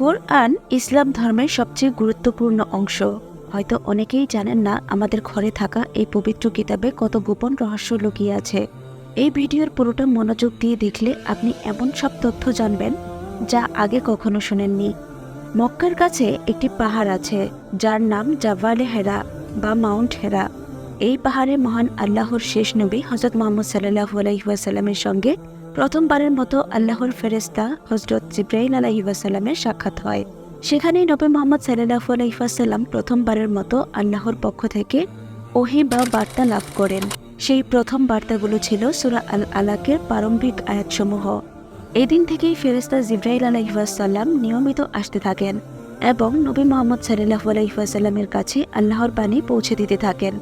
কোরআন ইসলাম ধর্মের সবচেয়ে গুরুত্বপূর্ণ অংশ। হয়তো অনেকেই জানেন না আমাদের ঘরে থাকা এই পবিত্র কিতাবে কত গোপন রহস্য লুকিয়ে আছে। এই ভিডিওর পুরোটা মনোযোগ দিয়ে দেখলে আপনি এমন সব তথ্য জানবেন যা আগে কখনো শোনেননি। মক্কার কাছে একটি পাহাড় আছে, যার নাম জাভালে হেরা বা মাউন্ট হেরা। এই পাহাড়ে মহান আল্লাহর শেষ নবী হজরত মোহাম্মদ সাল্লাহ আলহিহাসাল্লামের সঙ্গে প্রথমবারের মতো আল্লাহর ফেরেস্তা হজরত জিব্রাইল আলহিহাসাল্লামের সাক্ষাৎ হয়। সেখানেই নবী মোহাম্মদ সাল্লাহ আলহিহাসাল্লাম প্রথমবারের মতো আল্লাহর পক্ষ থেকে ওহি বা বার্তা লাভ করেন। সেই প্রথম বার্তাগুলো ছিল সুরা আল আলাকের প্রারম্ভিক আয়াতসমূহ। এদিন থেকেই ফেরেস্তা জিব্রাইল আলহিহাসাল্লাম নিয়মিত আসতে থাকেন এবং নবী মোহাম্মদ সাল্লাহ আলহিহাসাল্লামের কাছে আল্লাহর বাণী পৌঁছে দিতে থাকেন।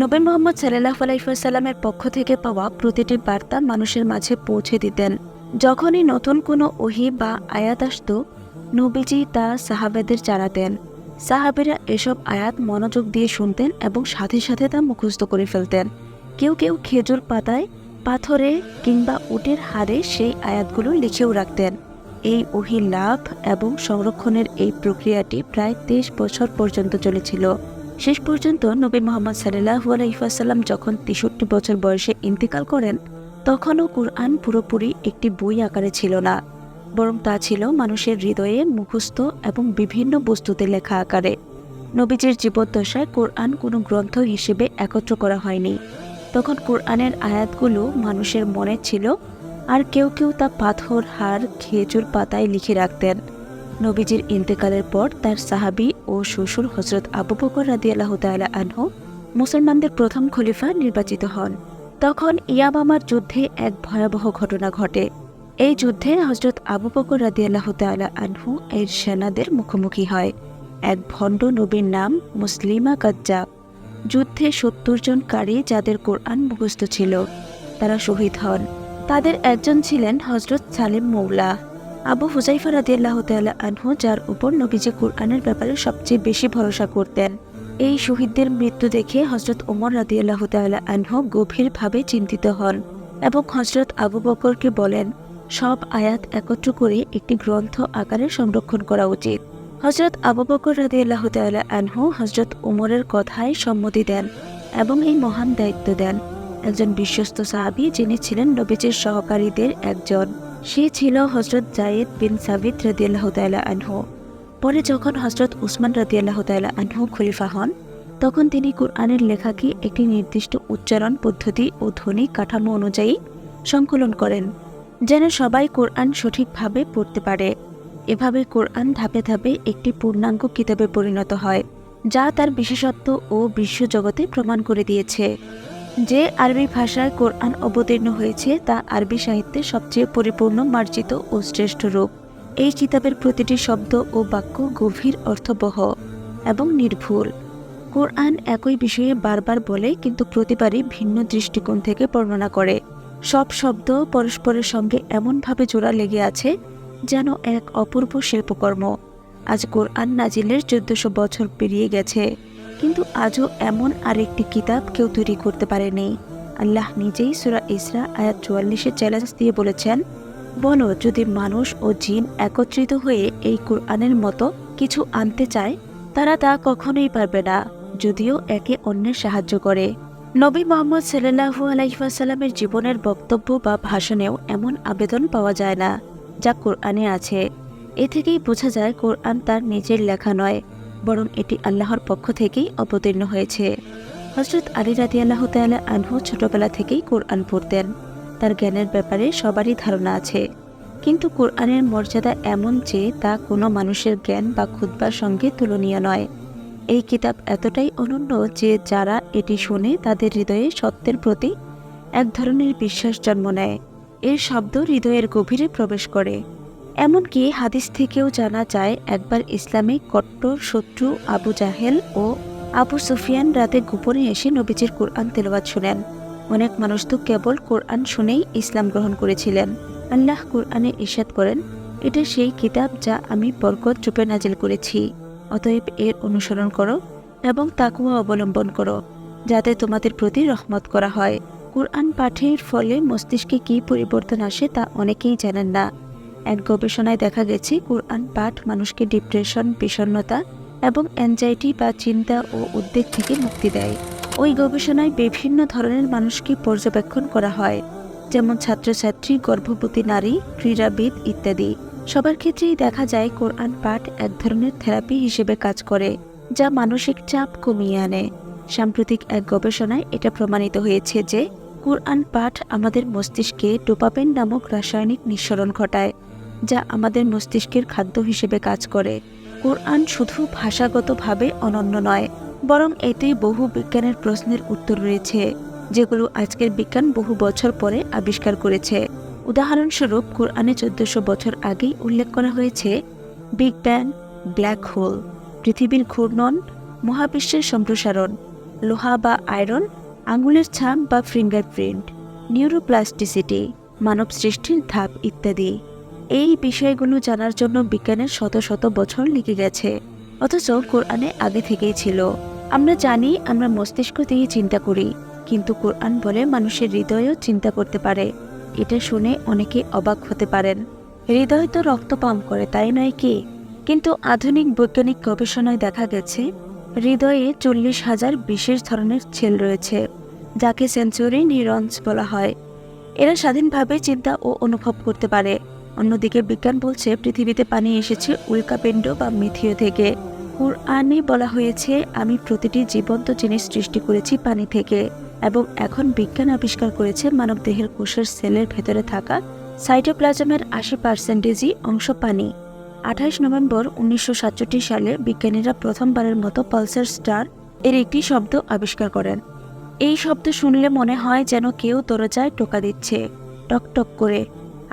নবী মোহাম্মদ সাল্লাহ আলাইসাল্লামের পক্ষ থেকে পাওয়া প্রতিটি বার্তা মানুষের মাঝে পৌঁছে দিতেন। যখনই নতুন কোনো ওহি বা আয়াত আসত, নবীজি তা সাহাবেদের জানাতেন। সাহাবেরা এসব আয়াত মনোযোগ দিয়ে শুনতেন এবং সাথে সাথে তা মুখস্থ করে ফেলতেন। কেউ কেউ খেজুর পাতায়, পাথরে কিংবা উটের হাড়ে সেই আয়াতগুলো লিখেও রাখতেন। এই ওহি লাভ এবং সংরক্ষণের এই প্রক্রিয়াটি প্রায় তেইশ বছর পর্যন্ত চলেছিল। শেষ পর্যন্ত নবী মোহাম্মদ সাল্লাহু আলাইসাল্লাম যখন তেষট্টি বছর বয়সে ইন্তিকাল করেন, তখনও কুরআন পুরোপুরি একটি বই আকারে ছিল না, বরং তা ছিল মানুষের হৃদয়ে মুখস্থ এবং বিভিন্ন বস্তুতে লেখা আকারে। নবীজির জীবদ্দশায় কোরআন কোনো গ্রন্থ হিসেবে একত্র করা হয়নি। তখন কোরআনের আয়াতগুলো মানুষের মনে ছিল, আর কেউ কেউ তা পাথর, হাড়, খেজুর পাতায় লিখে রাখতেন। নবীজির ইন্তেকালের পর তার সাহাবি ও শ্বশুর হজরত আবু বকর রাদি আল্লাহ তালা আনহু মুসলমানদের প্রথম খলিফা নির্বাচিত হন। তখন ইয়াবামার যুদ্ধে এক ভয়াবহ ঘটনা ঘটে। এই যুদ্ধে হজরত আবু বকর রাদি আল্লাহ তালা আনহু এর সেনাদের মুখোমুখি হয়। এক ভণ্ড নবীর নাম মুসলিমা কাজ্জাব যুদ্ধে সত্তর জন কারি যাদের কোরআন মুখস্থ ছিল, তারা শহীদ হন। তাদের একজন ছিলেন হজরত সালিম মৌলা। আবু হুজাইফা রাদিয়াল্লাহু তাআলা আনহু, যার উপর নবীজি কুরআনের ব্যাপারে সবচেয়ে বেশি ভরসা করতেন। এই শহীদদের মৃত্যু দেখে হজরত ওমর রাদিয়াল্লাহু তাআলা আনহু গভীরভাবে চিন্তিত হন এবং হজরত আবু বকরকে বলেন, সব আয়াত একত্র করে একটি গ্রন্থ আকারে সংরক্ষণ করা উচিত। হজরত আবু বকর রাদিয়াল্লাহু তাআলা আনহু হজরত ওমরের কথায় সম্মতি দেন এবং এই মহান দায়িত্ব দেন। একজন বিশ্বস্ত সাহাবী যিনি ছিলেন নবীজির সহকারীদের একজন। সে ছিল হজরত জায়েদ বিন সাবিত রাদিয়াল্লাহ তাল্লাহ আনহু। পরে যখন হজরত উসমান রাদিয়াল্লাহ তাল্লাহ আনহু খলিফা হন, তখন তিনি কোরআনের লেখাকে একটি নির্দিষ্ট উচ্চারণ পদ্ধতি ও ধ্বনি কাঠামো অনুযায়ী সংকলন করেন, যেন সবাই কোরআন সঠিকভাবে পড়তে পারে। এভাবে কোরআন ধাপে ধাপে একটি পূর্ণাঙ্গ কিতাবে পরিণত হয়, যা তার বিশেষত্ব ও বিশ্বজগতে প্রমাণ করে দিয়েছে। যে আরবি ভাষায় কোরআন অবতীর্ণ হয়েছে, তা আরবি সাহিত্যের সবচেয়ে পরিপূর্ণ, মার্জিত ও শ্রেষ্ঠ রূপ। এই কিতাবের প্রতিটি শব্দ ও বাক্য গভীর, অর্থবহ এবং নির্ভুল। কোরআন একই বিষয়ে বারবার বলে, কিন্তু প্রতিবারই ভিন্ন দৃষ্টিকোণ থেকে বর্ণনা করে। সব শব্দ পরস্পরের সঙ্গে এমনভাবে জোড়া লেগে আছে, যেন এক অপূর্ব শিল্পকর্ম। আজ কোরআন নাজিলের চোদ্দশো বছর পেরিয়ে গেছে। কিন্তু আজও এমন আরেকটি কিতাব কেউ তৈরি করতে পারেনি। আল্লাহ নিজেই সুরা ইসরা আয়াত চুয়াল্লিশে চ্যালেঞ্জ দিয়ে বলেছেন, বলো, যদি মানুষ ও জিন একত্রিত হয়ে এই কোরআনের মতো কিছু আনতে চায়, তারা তা কখনোই পারবে না, যদিও একে অন্যের সাহায্য করে। নবী মোহাম্মদ সাল্লাহু আলাইসাল্লামের জীবনের বক্তব্য বা ভাষণেও এমন আবেদন পাওয়া যায় না, যা কোরআনে আছে। এ থেকেই বোঝা যায় কোরআন তার নিজের লেখা নয়। বরং এটি আল্লাহর পক্ষ থেকেই অবতীর্ণ হয়েছে। হজরত আলী রাদি আল্লাহ তাল্লাহ আনহু ছোটবেলা থেকেই কোরআন পড়তেন। তার জ্ঞানের ব্যাপারে সবারই ধারণা আছে। কিন্তু কোরআনের মর্যাদা এমন যে তা কোনো মানুষের জ্ঞান বা খুদ্বার সঙ্গে তুলনীয় নয়। এই কিতাব এতটাই অনন্য যে যারা এটি শুনে তাদের হৃদয়ে সত্যের প্রতি এক ধরনের বিশ্বাস জন্ম নেয়। এর শব্দ হৃদয়ের গভীরে প্রবেশ করে। এমনকি হাদিস থেকেও জানা যায়, একবার ইসলামে কট্টর শত্রু আবু জাহেল ও আবু সুফিয়ান রাতে গোপনে এসে নবীজির কোরআন তেলাওয়াত শুনেন। অনেক মানুষ তো কেবল কোরআন শুনেই ইসলাম গ্রহণ করেছিলেন। আল্লাহ কোরআনে ইরশাদ করেন, এটা সেই কিতাব যা আমি বরকত রূপে নাজিল করেছি। অতএব এর অনুসরণ করো এবং তাকুয়া অবলম্বন করো, যাতে তোমাদের প্রতি রহমত করা হয়। কোরআন পাঠের ফলে মস্তিষ্কে কী পরিবর্তন আসে তা অনেকেই জানেন না। এক গবেষণায় দেখা গেছে, কোরআন পাঠ মানুষকে ডিপ্রেশন, বিষণ্ণতা এবং অ্যাংজাইটি বা চিন্তা ও উদ্বেগ থেকে মুক্তি দেয়। ওই গবেষণায় বিভিন্ন ধরনের মানুষকে পর্যবেক্ষণ করা হয়, যেমন ছাত্রছাত্রী, গর্ভবতী নারী, ক্রীড়াবিদ ইত্যাদি। সবার ক্ষেত্রেই দেখা যায়, কোরআন পাঠ এক ধরনের থেরাপি হিসেবে কাজ করে, যা মানসিক চাপ কমিয়ে আনে। সাম্প্রতিক এক গবেষণায় এটা প্রমাণিত হয়েছে যে, কোরআন পাঠ আমাদের মস্তিষ্কে ডোপাপেন নামক রাসায়নিক নিঃসরণ ঘটায়। যা আমাদের মস্তিষ্কের খাদ্য হিসেবে কাজ করে। কোরআন শুধু ভাষাগতভাবে অনন্য নয়, বরং এতে বহু বিজ্ঞানের প্রশ্নের উত্তর রয়েছে, যেগুলো আজকের বিজ্ঞান বহু বছর পরে আবিষ্কার করেছে। উদাহরণস্বরূপ, কোরআনে চোদ্দশো বছর আগেই উল্লেখ করা হয়েছে, বিগ ব্যাং, ব্ল্যাক হোল, পৃথিবীর ঘূর্ণন, মহাবিশ্বের সম্প্রসারণ, লোহা বা আয়রন, আঙুলের ছাপ বা ফিঙ্গারপ্রিন্ট, নিউরোপ্লাস্টিসিটি মানব সৃষ্টির ধাপ ইত্যাদি। এই বিষয়গুলো জানার জন্য বিজ্ঞানের শত শত বছর লেগে গেছে। অথচ কোরআনে আগে থেকেই ছিল। আমরা জানি, আমরা মস্তিষ্ক দিয়ে চিন্তা করি, কিন্তু কোরআন বলে মানুষের হৃদয়ও চিন্তা করতে পারে। এটা শুনে অনেকে অবাক হতে পারেন। হৃদয় তো রক্ত পাম্প করে, তাই নয় কি? কিন্তু আধুনিক বৈজ্ঞানিক গবেষণায় দেখা গেছে, হৃদয়ে চল্লিশ হাজার বিশেষ ধরনের সেল রয়েছে, যাকে সেঞ্চুরি নিউরনস বলা হয়। এরা স্বাধীনভাবে চিন্তা ও অনুভব করতে পারে। অন্যদিকে বিজ্ঞান বলছে, পৃথিবীতে পানি এসেছে উল্কাপিণ্ড বা মিথিও থেকে। কুরআনে বলা হয়েছে, আমি প্রতিটি জীবন্ত জিনিস সৃষ্টি করেছি পানি থেকে এবং এখন বিজ্ঞান আবিষ্কার করেছে মানবদেহের কোষের সেলের ভেতরে থাকা সাইটোপ্লাজমের আশি পার্সেন্টেজই অংশ পানি। আঠাইশ নভেম্বর উনিশশো সাতষট্টি সালে বিজ্ঞানীরা প্রথমবারের মতো পালসার স্টার এর একটি শব্দ আবিষ্কার করেন। এই শব্দ শুনলে মনে হয় যেন কেউ দরজায় টোকা দিচ্ছে টক টক করে।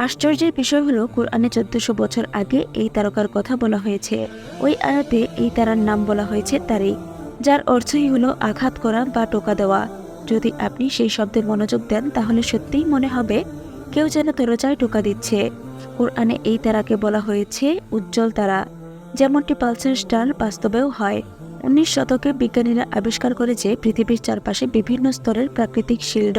আশ্চর্যের বিষয় হলো, কোরআনে চোদ্দশো বছর আগে এই তারকার কথা বলা হয়েছে। ওই আয়াতে এই তারার নাম বলা হয়েছে তারিক যার অর্থই হলো আঘাত করা বা টোকা দেওয়া। যদি আপনি সেই শব্দে মনোযোগ দেন, তাহলে সত্যিই মনে হবে, কেউ যেন দরজায় টোকা দিচ্ছে। কোরআনে এই তারাকে বলা হয়েছে উজ্জ্বল তারা। যেমনটি পালসার স্টার বাস্তবেও হয়। উনিশ শতকে বিজ্ঞানীরা আবিষ্কার করে যে পৃথিবীর চারপাশে বিভিন্ন স্তরের প্রাকৃতিক শিল্ড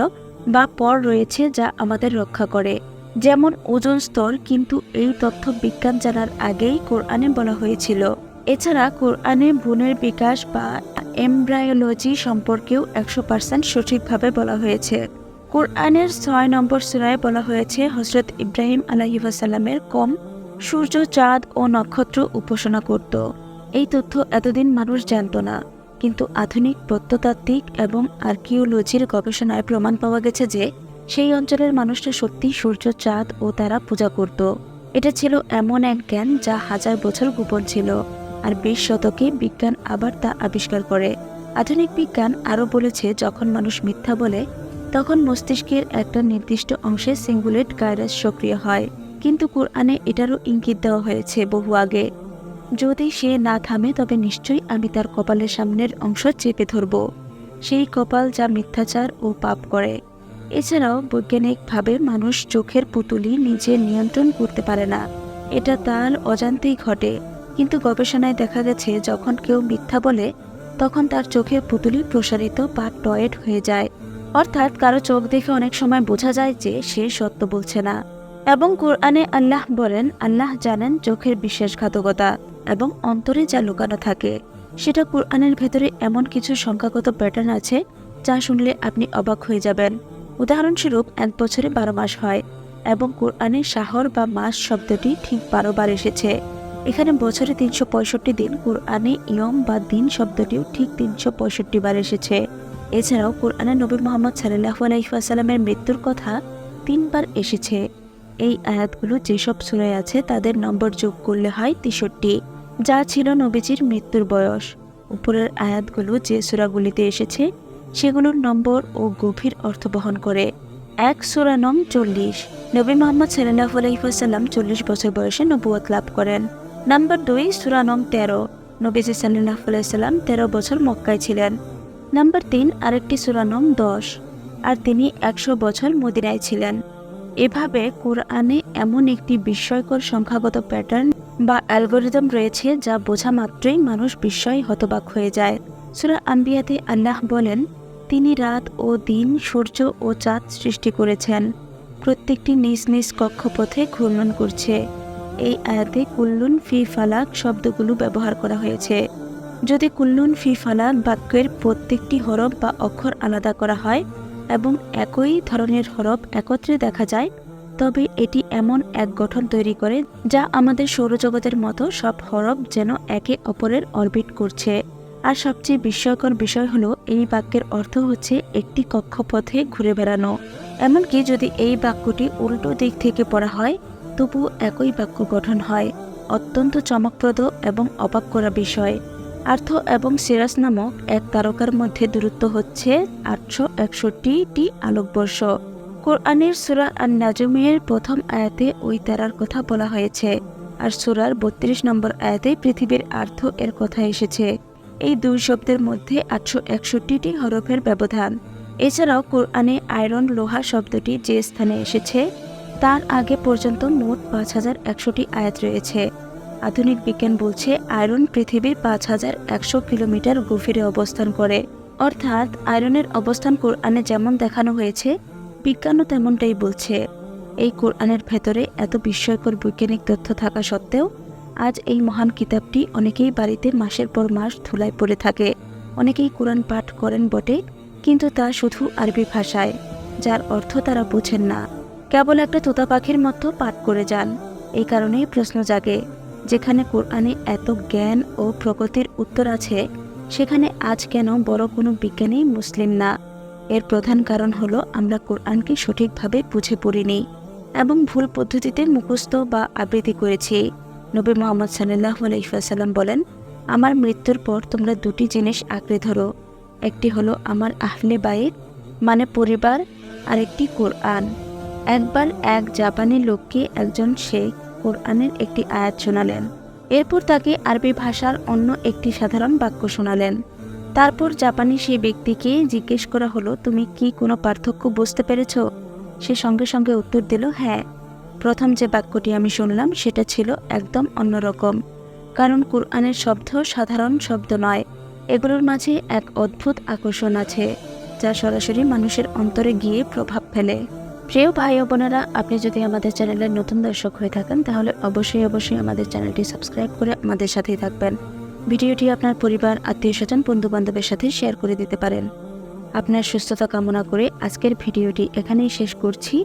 বা পর রয়েছে যা আমাদের রক্ষা করে। যেমন ওজন স্তর কিন্তু এই তথ্য বিজ্ঞান জানার আগেই কোরআনে বলা হয়েছিল। এছাড়া কোরআনে ভ্রূণের বিকাশ বা এমব্রায়োলজি সম্পর্কেও একশো পার্সেন্ট সঠিকভাবে বলা হয়েছে। কোরআনের ছয় নম্বর সুরায় বলা হয়েছে হজরত ইব্রাহিম আলাহিসাল্লামের কম সূর্য, চাঁদ ও নক্ষত্র উপাসনা করত। এই তথ্য এতদিন মানুষ জানত না। কিন্তু আধুনিক প্রত্নতাত্ত্বিক এবং আর্কিওলজির গবেষণায় প্রমাণ পাওয়া গেছে যে সেই অঞ্চলের মানুষরা সত্যি সূর্য, চাঁদ ও তারা পূজা করত। এটা ছিল এমন এক জ্ঞান যা হাজার বছর গোপন ছিল, আর বিশ শতকে বিজ্ঞান আবার তা আবিষ্কার করে। আধুনিক বিজ্ঞান আরও বলেছে, যখন মানুষ মিথ্যা বলে, তখন মস্তিষ্কের একটা নির্দিষ্ট অংশে সিঙ্গুলেট ভাইরাস সক্রিয় হয়। কিন্তু কোরআনে এটারও ইঙ্গিত দেওয়া হয়েছে বহু আগে। যদি সে না থামে, তবে নিশ্চয়ই আমি তার কপালের সামনের অংশ চেপে ধরব। সেই কপাল যা মিথ্যাচার ও পাপ করে। এছাড়াও বৈজ্ঞানিকভাবে মানুষ চোখের পুতুলি নিজে নিয়ন্ত্রণ করতে পারে না। এটা তার অজান্তেই ঘটে। কিন্তু গবেষণায় দেখা গেছে, যখন কেউ মিথ্যা বলে, তখন তার চোখের পুতুলি প্রসারিত বা টয়েড হয়ে যায়। অর্থাৎ কারও চোখ দেখে অনেক সময় বোঝা যায় যে সে সত্য বলছে না। এবং কোরআনে আল্লাহ বলেন, আল্লাহ জানেন চোখের বিশ্বাসঘাতকতা এবং অন্তরে যা লুকানো থাকে। সেটা কোরআনের ভেতরে এমন কিছু সংখ্যাগত প্যাটার্ন আছে, যা শুনলে আপনি অবাক হয়ে যাবেন। উদাহরণস্বরূপ, এক বছরে বারো মাস হয় এবং কোরআনে শাহর বা মাস শব্দটি ঠিক বারো বার এসেছে। এখানে বছরে তিনশো পঁয়ষট্টি দিন, কোরআনে ইয়ম বা দিন শব্দটিও ঠিক তিনশো পঁয়ষট্টি বার এসেছে। এছাড়াও কোরআনে নবী মোহাম্মদ সাল্লাহ আলাইসাল্লামের মৃত্যুর কথা তিনবার এসেছে। এই আয়াতগুলো যেসব সুরায় আছে তাদের নম্বর যোগ করলে হয় তেষট্টি। যা ছিল নবীজির মৃত্যুর বয়স। উপরের আয়াতগুলো যে সুরাগুলিতে এসেছে সেগুলোর নম্বর ও গভীর অর্থ বহন করে। এক সুরা নং চল্লিশ। নবী মোহাম্মদ সাল্লাহ আলাইসাল্লাম চল্লিশ বছর বয়সে নবুয়ত লাভ করেন। নাম্বার দুই, সুরা নং তেরো। নবীজি সাল্লাহ আলাইসাল্লাম তেরো বছর মক্কায় ছিলেন। নাম্বার তিন, আরেকটি সুরা নং দশ। আর তিনি একশো বছর মদিনায় ছিলেন। এভাবে কোরআনে এমন একটি বিস্ময়কর সংখ্যাগত প্যাটার্ন বা অ্যালগোরিদম রয়েছে যা বোঝা মাত্রই মানুষ বিস্ময় হতবাক হয়ে যায়। সুরা আম্বিয়াতে আল্লাহ বলেন তিনি রাত ও দিন সূর্য ও চাঁদ সৃষ্টি করেছেন। প্রত্যেকটি নিজ নিজ কক্ষপথে ঘূর্ণন করছে। এই আয়াতে কুল্লুন ফি ফালাক শব্দগুলো ব্যবহার করা হয়েছে। যদি কুল্লুন ফি ফালাক বাক্যের প্রত্যেকটি হরফ বা অক্ষর আলাদা করা হয় এবং একই ধরনের হরফ একত্রে দেখা যায়, তবে এটি এমন এক গঠন তৈরি করে যা আমাদের সৌরজগতের মতো সব হরফ যেন একে অপরের অরবিট করছে। আর সবচেয়ে বিস্ময়কর বিষয় হলো, এই বাক্যের অর্থ হচ্ছে একটি কক্ষপথে ঘুরে বেড়ানো। এমনকি যদি এই বাক্যটি উল্টো দিক থেকে পড়া হয় তবু একই বাক্য গঠন হয়। অত্যন্ত চমকপ্রদ এবং অবাক করা বিষয়। আর্থ এবং সিরাস নামক এক তারকার মধ্যে দূরত্ব হচ্ছে আটশো একষট্টিটি আলোকবর্ষ। কোরআনের সুরা আর নাজমের প্রথম আয়াতে ওই তারার কথা বলা হয়েছে। আর সুরার বত্রিশ নম্বর আয়াতে পৃথিবীর আর্থ এর কথা এসেছে। এই দুই শব্দের মধ্যে আটশো একষট্টিটি হরফের ব্যবধান। এছাড়াও কোরআনে আয়রন লোহা শব্দটি যে স্থানে এসেছে, তার আগে পর্যন্ত মোট পাঁচ হাজার একশোটি আয়াত রয়েছে। আধুনিক বিজ্ঞান বলছে আয়রন পৃথিবীর পাঁচ হাজার একশো কিলোমিটার গভীরে অবস্থান করে। অর্থাৎ আয়রনের অবস্থান কোরআনে যেমন দেখানো হয়েছে, বিজ্ঞানও তেমনটাই বলছে। এই কোরআনের ভেতরে এত বিস্ময়কর বৈজ্ঞানিক তথ্য থাকা সত্ত্বেও আজ এই মহান কিতাবটি অনেকেই বাড়িতে মাসের পর মাস ধুলায় পড়ে থাকে। অনেকেই কোরআন পাঠ করেন বটে, কিন্তু তা শুধু আরবি ভাষায়, যার অর্থ তারা বোঝেন না। কেবল একটা তোতা পাখির মতো পাঠ করে যান। এই কারণেই প্রশ্ন জাগে, যেখানে কোরআনে এত জ্ঞান ও প্রগতির উত্তর আছে, সেখানে আজ কেন বড় কোনো বিজ্ঞানী মুসলিম না? এর প্রধান কারণ হলো আমরা কোরআনকে সঠিকভাবে বুঝে পড়িনি, এবং ভুল পদ্ধতিতে মুখস্থ বা আবৃত্তি করেছি। নবী মোহাম্মদ সাল্লাহ আলহিসাল্লাম বলেন, আমার মৃত্যুর পর তোমরা দুটি জিনিস আঁকড়ে ধরো। একটি হলো আমার আহলে বাইত মানে পরিবার, আর একটি কোরআন। একবার এক জাপানি লোককে একজন শেখ কোরআনের একটি আয়াত শোনালেন। এরপর তাকে আরবি ভাষার অন্য একটি সাধারণ বাক্য শোনালেন। তারপর জাপানি সেই ব্যক্তিকে জিজ্ঞেস করা হলো, তুমি কি কোনো পার্থক্য বুঝতে পেরেছ? সে সঙ্গে সঙ্গে উত্তর দিল হ্যাঁ। প্রথম যে বাক্যটি আমি শুনলাম, সেটা ছিল একদম অন্যরকম। কারণ কোরআনের শব্দ সাধারণ শব্দ নয়। এগুলোর মাঝে এক অদ্ভুত আকর্ষণ আছে, যা সরাসরি মানুষের অন্তরে গিয়ে প্রভাব ফেলে। প্রিয় ভাই বোনেরা, আপনি যদি আমাদের চ্যানেলের নতুন দর্শক হয়ে থাকেন, তাহলে অবশ্যই অবশ্যই আমাদের চ্যানেলটি সাবস্ক্রাইব করে আমাদের সাথেই থাকবেন। ভিডিওটি আপনার পরিবার, আত্মীয় স্বজন বন্ধু বান্ধবের সাথে শেয়ার করে দিতে পারেন। আপনার সুস্থতা কামনা করে আজকের ভিডিওটি এখানেই শেষ করছি।